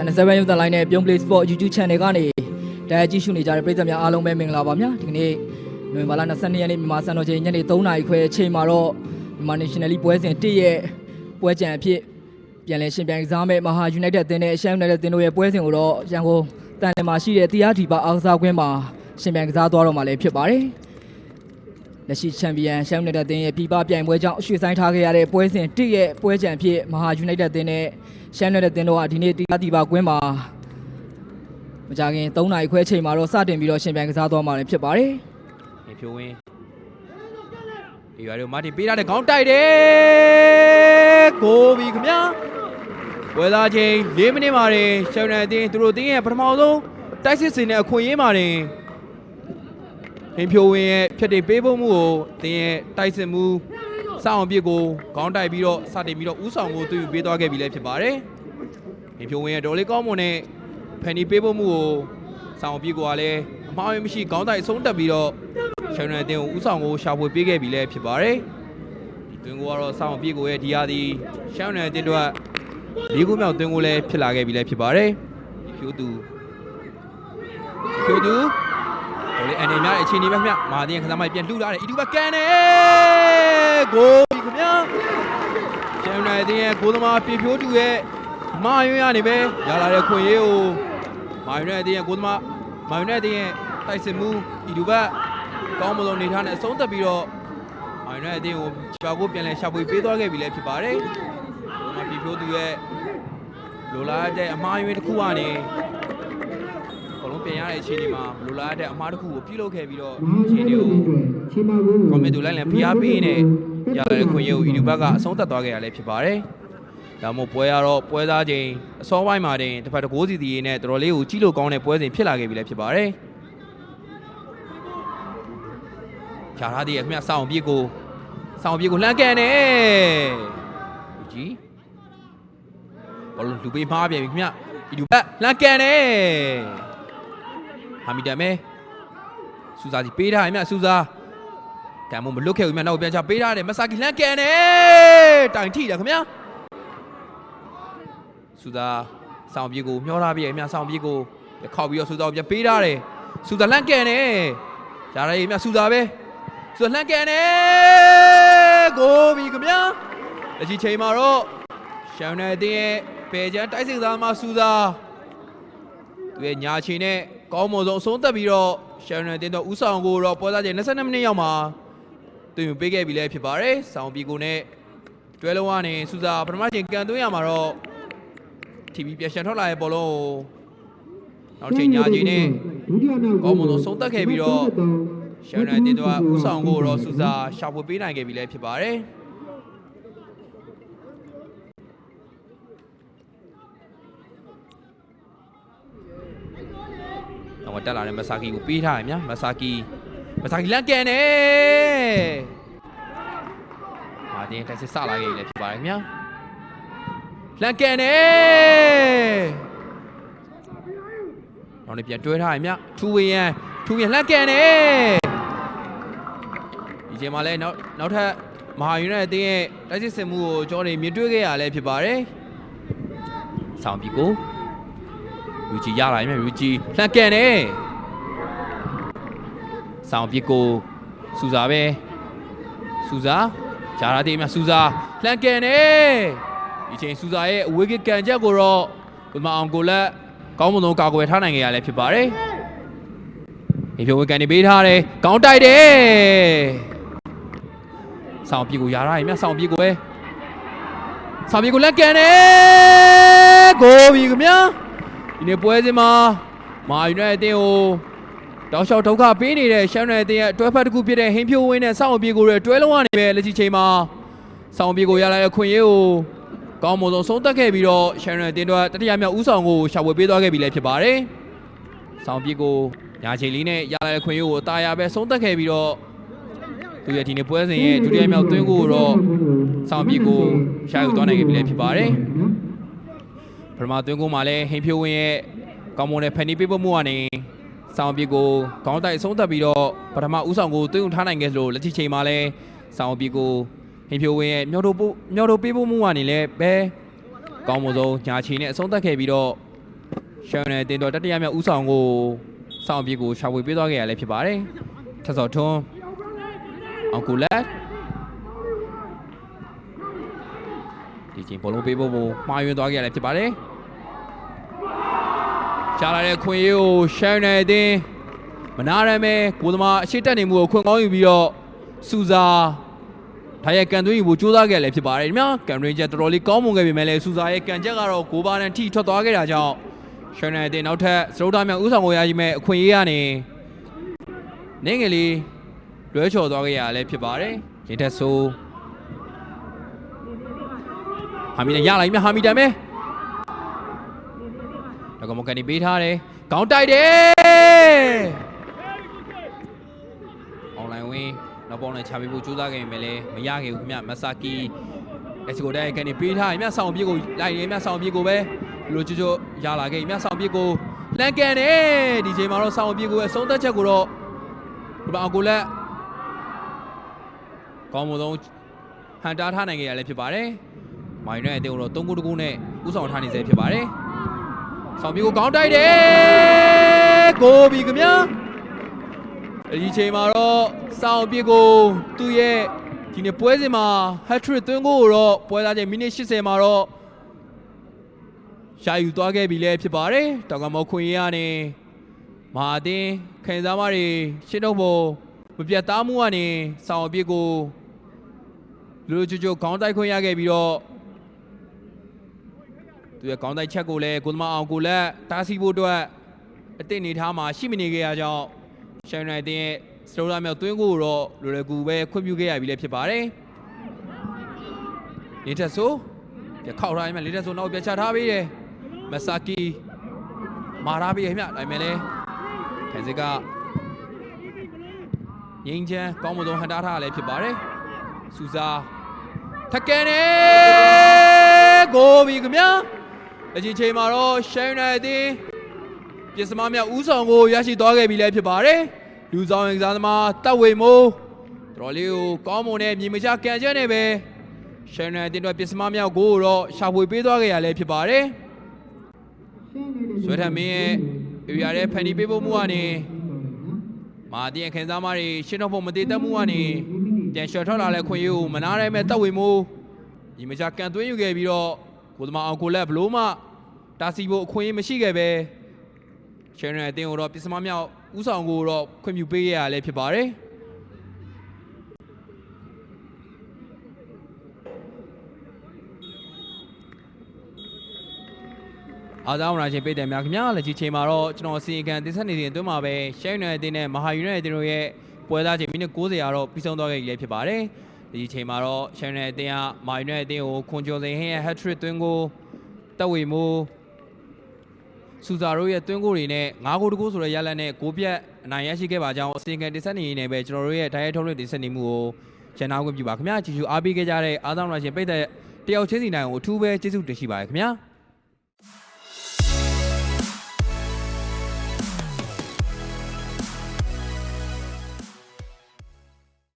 Channel 7ရုပ်သံလိုင်းနဲ့ပြုံး Play Sport YouTube Channel ကနေတရားကြည့်ရှုနေကြတဲ့ပရိသတ်များအားလုံးပဲမင်္ဂလာပါဗျာဒီကနေ့နိုဝင်ဘာလ22ရက်နေ့မြန်မာစံတော်ချိန်ညနေ3နာရီခွဲအချိန်မှာတော့မြန်မာ National League ပွဲစဉ်1ရဲ့ပွဲကြံအဖြစ်ပြန်လည်ရှင်ပြိုင်ကစားမဲ့မဟာ United အသင်းနဲ့ Sham United အသင်းတို့ရဲ့ပွဲစဉ်ကိုတော့ရန်ကုန်တန်လည်မှာရှိတဲ့တရားဒီပါအားကစားကွင်းမှာရှင်ပြိုင်ကစားသွားတော့မှာလည်းဖြစ်ပါတယ် လက်ရှိချန်ပီယံရှမ်းယူနိုက်တက်အသင်းရဲ့ပြည်ပပြိုင်ပွဲကြောင့်ရွှေ့ဆိုင်းထားခဲ့ရတဲ့ပွဲစဉ်1ရဲ့ပွဲကြံဖြစ်မဟာယူနိုက်တက်အသင်းနဲ့ရှမ်းယူနိုက်တက်အသင်းတို့ကဒီနေ့တရားတီပါကွင်းမှာမကြခင်3နာရီခွဲချိန်မှာတော့စတင်ပြီးတော့ရှင်ပြိုင်ကစားသွားမှာလည်းဖြစ်ပါတယ်ဟင်ဖြိုးဝင်းဒီရွာတို့မာတင်ပေးထားတဲ့ခေါင်းတိုက်တယ်ကိုပြီခင်ဗျာဝယ်သားချင်း၄မိနစ်မှာတင်ရှောင်းနေတဲ့အတင်းသူတို့တင်းရဲ့ပထမဆုံးတိုက်စစ်စင်တဲ့အခွင့်အရေးမှာတင် ဟင်ဖြိုးဝင်းရဲ့ဖြတ်တင်ပေးဖို့မှုကိုတင်းရဲ့တိုက်စစ်မှုစအောင်ပြစ်ကိုခေါင်းတိုက်ပြီးတော့စတင်ပြီးတော့ဥဆောင်ကိုသူယူပေးသွားခဲ့ပြီလည်းဖြစ်ပါတယ်ဟင်ဖြိုးဝင်းရဲ့ဒေါ်လေးကောင်းမွန်နဲ့ဖန်နီပေးဖို့မှုကိုစအောင်ပြစ်ကိုကလည်းအမှားရမရှိခေါင်းတိုက်အဆုံးတက်ပြီးတော့ရှောင်းနယ်အတင်းကိုဥဆောင်ကိုရှာဖွေပေးခဲ့ပြီလည်းဖြစ်ပါတယ်ဒီတွင်ကိုကတော့စောင်းပြည့်ကိုရဲ့ဒီဟာဒီရှောင်းနယ်အတင်းတို့ကလေးခုမြောက်တွင်ကိုလည်းဖြစ်လာခဲ့ပြီလည်းဖြစ်ပါတယ်ဒီဖြိုးသူဖြိုးသူ ဟိုလေအနေများတဲ့အခြေအနေပဲခင်ဗျမာတင်းရဲ့ခစားမိုက်ပြန်လှူလာတယ်အီတူဘကန်နေကိုပြီခင်ဗျာရှောင်းနယ်အတင်းရဲ့ကိုသမားပြဖြိုးသူရဲ့မာယွန်းရနေပဲရလာတဲ့ခွင့်ရေးကိုမာယွန်းရဲ့အတင်းရဲ့ကိုသမားမာယွန်းရဲ့အတင်းရဲ့တိုက်စစ်မှုအီတူဘကောင်းမလို့နေထားနဲ့အဆုံးသက်ပြီးတော့အိုင်ရွက်အတင်းကိုချောက်ကိုပြန်လဲရှာဖွေပေးသွားခဲ့ပြီလည်းဖြစ်ပါတယ်။ဒီမှာပြဖြိုးသူရဲ့လိုလားတဲ့အမှားယွင်းတစ်ခုကနေ ဘလုံးပြန်ရတဲ့အခြေအနေမှာလိုလားတဲ့အမှားတစ်ခုကိုပြုလုပ်ခဲ့ပြီးတော့အခြေအနေကိုကွန်မန့်တူလိုက်လံဖိအားပေးနေရတဲ့ခွင့်ရကိုအီဒူဘတ်ကအဆုံးသတ်သွားခဲ့ရလဲဖြစ်ပါတယ်။ဒါမှမဟုတ်ပွဲရတော့ပွဲသားချင်းအစောပိုင်းမှာတင်တစ်ဖက်တစ်ကိုးစီတီနဲ့တော်တော်လေးကိုကြီးလို့ကောင်းတဲ့ပွဲစဉ်ဖြစ်လာခဲ့ပြီလည်းဖြစ်ပါတယ်။ခြားထားသေးရဲ့ခင်ဗျစောင်းပြေကိုစောင်းပြေကိုလှမ်းကန်နေလူကြီးဘောလုံးလူပေးမှားပြန်ပြီခင်ဗျအီဒူဘတ်လှမ်းကန်နေ ဟာမီတန်မဲစူဇာစီပေးထားရင်မြစူဇာတန်မို့မလွတ်ခဲ့ဘူးမြနောက်ပြန်ချပေးထားတယ်မဆာကီလှမ်းကန်တယ်တိုင်ထိတယ်ခင်ဗျာစူသာဆောင်းပြေကိုမျောထားပြီအမြဆောင်းပြေကိုခောက်ပြီးတော့စူသာကိုပြန်ပေးထားတယ်စူသာလှမ်းကန်တယ်ရှားရည်မြစူသာပဲစူသာလှမ်းကန်တယ်ကိုပြီခင်ဗျာလက်ရှိချိန်မှာတော့ရှောင်းနေတဲ့အင်းရဲ့ပေချန်တိုက်စစ်သားမှာစူသာသူရဲ့ညာချီနဲ့ ကောင်းမွန်ဆုံးအဆုံးသက်ပြီးတော့ရှောင်းနေတဲ့အင်းတော့ဥဆောင်ကိုတော့ပွဲစားချိန်22မိနစ်ရောက်မှာတွင်ယူပေးခဲ့ပြီလည်းဖြစ်ပါတယ်။ဆောင်းပီကိုနဲ့တွဲလုံးကနေစူစာပထမချိန်ကန်သွင်းရမှာတော့ TV ပြန်ရှန်ထွက်လာတဲ့ဘောလုံးကိုနောက်ချိန်ညာချိန်နဲ့ကောင်းမွန်ဆုံးဆုံးသက်ခဲ့ပြီးတော့ရှန်နယ်တင်တော့ဥဆောင်ကိုတော့စူစာရှာဖွေပေးနိုင်ခဲ့ပြီလည်းဖြစ်ပါတယ်။ တော့တက်လာတဲ့မဆာကီကိုပေးထားရမြမဆာကီမဆာကီလန်ကန်နေမာတင်တက်စစ်စလာခဲ့ပြီလည်းဖြစ်ပါတယ်မြလန်ကန်နေတော့လည်းပြန်တွဲထားရမြထူဝေယံထူဝေယံလန်ကန်နေဒီချိန်မှာလည်းနောက်နောက်ထပ်မဟာယူနိုက်တက်ရဲ့တိုက်စစ်စင်မှုကိုကျော်နေမြင်တွေ့ခဲ့ရလဲဖြစ်ပါတယ်ဆောင်းပြီကို ယူဂျီရလာရင်မြယူဂျီလှန်ကန်နေဆောင်းပစ်ကိုစူစာပဲစူစာဂျာရာတေးမြစူစာလှန်ကန်နေဒီချိန်စူစာရဲ့အဝေးကကန်ချက်ကိုတော့ဘမအောင်ကိုလက်ကောင်းမွန်သောကာကွယ်ထားနိုင်ကြရလဲဖြစ်ပါတယ်ဒီဖြိုးဝေကန်နေပေးထားတယ်ကောင်းတိုက်တယ်ဆောင်းပစ်ကိုရလာရင်မြဆောင်းပစ်ကိုပဲဆောင်းပစ်ကိုလက်ကန်နေကိုပြီခင်ဗျာ ဒီနေ့ပွဲစဉ်မှာမာယူနိုက်အသင်းကိုတောက်လျှောက်ဒုက္ခပေးနေတဲ့ရှမ်းနယ်အသင်းရဲ့တွဲဖက်တစ်ခုဖြစ်တဲ့ဟင်းဖြိုးဝင်းနဲ့စောင့်အပြေကိုရဲ့တွဲလုံးကနေပဲလက်ရှိချိန်မှာစောင့်အပြေကိုရလာတဲ့ခွင့်ရေးကိုကောင်းမွန်ဆုံးဆုံးသက်ခဲ့ပြီးတော့ရှမ်းနယ်အသင်းတို့ကတတိယမြောက်ဦးဆောင်ကိုရှာဖွေပေးသွားခဲ့ပြီလည်းဖြစ်ပါတယ်။စောင့်အပြေကိုညာချိန်လေးနဲ့ရလာတဲ့ခွင့်ရေးကိုအตาရပဲဆုံးသက်ခဲ့ပြီးတော့သူရဲ့ဒီနေ့ပွဲစဉ်ရဲ့ဒုတိယမြောက်သွင်းကိုတော့စောင့်အပြေကိုရှာယူသွားနိုင်ခဲ့ပြီလည်းဖြစ်ပါတယ်။ ပထမသွင်းကိုမှလည်းဟင်းဖြိုးဝင်းရဲ့ကောင်းမွန်တဲ့ဖန်နီပေးဖို့မှုကနေဆောင်းအပြစ်ကိုခေါင်းတိုက်အဆုံးသက်ပြီးတော့ပထမဦးဆောင်ကိုသွင်းယူထားနိုင်ခဲ့လို့လက်ရှိချိန်မှာလည်းဆောင်းအပြစ်ကိုဟင်းဖြိုးဝင်းရဲ့မျော်တို့ပို့မျော်တို့ပေးဖို့မှုကနေလည်းပဲကောင်းမွန်ဆုံးညာချီနဲ့အဆုံးသက်ခဲ့ပြီးတော့ရှန်နယ်တင်တော်တတိယမြောက်ဦးဆောင်ကိုစောင့်ပြေကိုရှာဖွေပေးသွားခဲ့ရလဲဖြစ်ပါတယ်ထက်စော်ထွန်းအောင်ကူလက်ဒီချိန်ဘောလုံးပေးဖို့မှားယွင်းသွားခဲ့ရလဲဖြစ်ပါတယ် ရှာလာတဲ့ခွင့်ရေးကိုရှန်နယ်တင်မနာရမဲကိုသမားအရှိတက်နေမှုကိုခွင့်ကောင်းယူပြီးတော့စူဇာဒါရဲ့ကန်သွင်းယူဖို့ကြိုးစားခဲ့လည်းဖြစ်ပါတယ်ဒီမှာကန်ရင်ချက်တော်တော်လေးကောင်းမွန်ခဲ့ပေမဲ့လည်းစူဇာရဲ့ကန်ချက်ကတော့ဂိုးပါနဲ့ထိထွက်သွားခဲ့တာကြောင့်ရှန်နယ်တင်နောက်ထပ်စရုပ်သားမြောက်ဥဆောင်ကိုရရှိမဲ့အခွင့်အရေးကနေနေငယ်လေးလွဲချော်သွားခဲ့ရလည်းဖြစ်ပါတယ်ရင်ထက်ဆိုးဟာမီနဲ့ရလာပြီမြဟာမီတန်ပဲ တော့ကမကန်ဒီပေးထားတယ်ခေါင်းတိုက်တယ်အွန်လိုင်းဝင်းနောက်ပေါင်းနဲ့ချပေးဖို့ကြိုးစားခဲ့ပေမဲ့လည်းမရခဲ့ဘူးခင်ဗျမဆာကီအစီကိုတိုက်ကနေပေးထားရင်မြဆောင်ပြေကိုလိုက်ရင်မြဆောင်ပြေကိုပဲလူလိုချိုချိုရလာခဲ့မြဆောင်ပြေကိုလန်ကန်တယ်ဒီချိန်မှာတော့ဆောင်ပြေကိုရဲ့ဆုံးသက်ချက်ကိုတော့ဒီမှာအကိုလက်ကောင်းမွန်ဆုံးဟန်တာထားနိုင်ခဲ့ရလည်းဖြစ်ပါတယ်မိုင်းနဲ့အတင်းကိုတော့3ခုတကူနဲ့ဥဆောင်ထားနေစေဖြစ်ပါတယ် ဆောင်ပြေကိုကောင်းတိုက်တယ်ကိုဘီခင်ဗျာဒီချိန်မှာတော့စောင်းအပြစ်ကိုသူ့ရဲ့ဒီနေ့ပွဲစဉ်မှာ hat trick သွင်းကိုတော့ပွဲသားချိန်မိနစ်80မှာတော့ရှာယူသွားခဲ့ပြီလဲဖြစ်ပါတယ်တောင်ကမောခွင်ရကနေမဟာအတင်းခင်စားမတွေရှင်းတော့ဖို့မပြတ်သားမှုကနေစောင်းအပြစ်ကိုလူလူချိုချိုခေါင်းတိုက်ခွင့်ရခဲ့ပြီးတော့ သူရဲ့ခေါင်းတိုက်ချက်ကိုလည်းကိုသမားအောင်ကိုလက်တားဆီးဖို့အတွက်အသင့်အနေထားမှာရှိမနေခဲ့ရကြောင်းရှန်နိုင်တဲ့စတိုလာမြောက်သွင်းကိုတော့လွယ်လွယ်ကူပဲခွင့်ပြုခဲ့ရပြီလည်းဖြစ်ပါတယ်။နေတက်ဆိုပြခောက်ထားရင်မှလေတက်ဆိုနောက်ပြချထားပေးတယ်။မဆာကီမာရာပေးရမြဒါပေမဲ့လည်းခန်စစ်ကငိမ့်ချမ်းကောင်းမွန်ဆုံးဟန်တာထားလည်းဖြစ်ပါတယ်။စူဇာထက်ကန်နေကိုဘီခင်ဗျာ။ အကြီးချိန်မှာတော့ရှန်နိုင်တဲ့ပြင်စမမြောက်ဦးဆောင်ကိုရရှိသွားခဲ့ပြီလည်းဖြစ်ပါတယ်။လူဆောင်ရင်ကစားသမားတပ်ဝေမိုးတော်လေးကိုကောင်းမွန်တဲ့မြေမချကန်ချက်နဲ့ပဲရှန်နယ်တင်တော့ပြင်စမမြောက်ကိုတော့ရှာဖွေပေးသွားခဲ့ရလည်းဖြစ်ပါတယ်။ဆွဲထမင်းရဲ့အေရီယာရဲ့ဖန်တီပေးဖို့မှုကနေမာတင်ရဲ့ခင်စားမတွေရှင်းတော့ဖို့မတည်တတ်မှုကနေပြန်လျှော်ထွက်လာတဲ့ခွင့်ရေးကိုမနာရဲမဲ့တပ်ဝေမိုးမြေမချကန်သွင်းယူခဲ့ပြီးတော့ ကိုသမာအောင်ကိုလက်ဘလို့မှတာစီဖို့အခွင့်အရေးမရှိခဲ့ပဲချန်နယ်အတင်းကိုတော့ပစ္စမမြောက်ဥဆောင်ကိုတော့ခွင့်ပြုပေးရရလဲဖြစ်ပါတယ်အားသာမနာရှင်ပြည်တယ်များခင်ဗျာလက်ကြီးချိန်မှာတော့ကျွန်တော်အစီအကံတင်ဆက်နေစဉ်အတွင်းမှာပဲရှယ်နယ်အတင်းနဲ့မဟာယူနိုက်တက်တို့ရဲ့ပွဲသားချိန်မိနစ်90ရာတော့ပြီးဆုံးသွားခဲ့ပြီလည်းဖြစ်ပါတယ် ဒီချိန်မှာတော့ရှယ်နယ်အတင်းကမဟာယူနိုက်အတင်းကိုခွန်ကျော်စိန်ဟင်းရဲ့ hat trick သွင်းကိုတက်ဝေမိုးစူဇာတို့ရဲ့တွင်းကိုတွေနဲ့၅ဂိုးတကူဆိုတဲ့ရလဒ်နဲ့ဂိုးပြတ်အနိုင်ရရှိခဲ့ပါကြောင်းအစီအကံတင်ဆက်နေနေပဲကျွန်တော်တို့ရဲ့ဒိုင်ရက်ထုံးလွှင့်တင်ဆက်နေမှုကိုရန်နာခွင့်ပြုပါခင်ဗျာကြည့်ရှုအားပေးခဲ့ကြတဲ့အားသောင်းရရှင်ပိတ်သက်တယောက်ချင်းစီနိုင်ကိုအထူးပဲကျေးဇူးတင်ရှိပါတယ်ခင်ဗျာ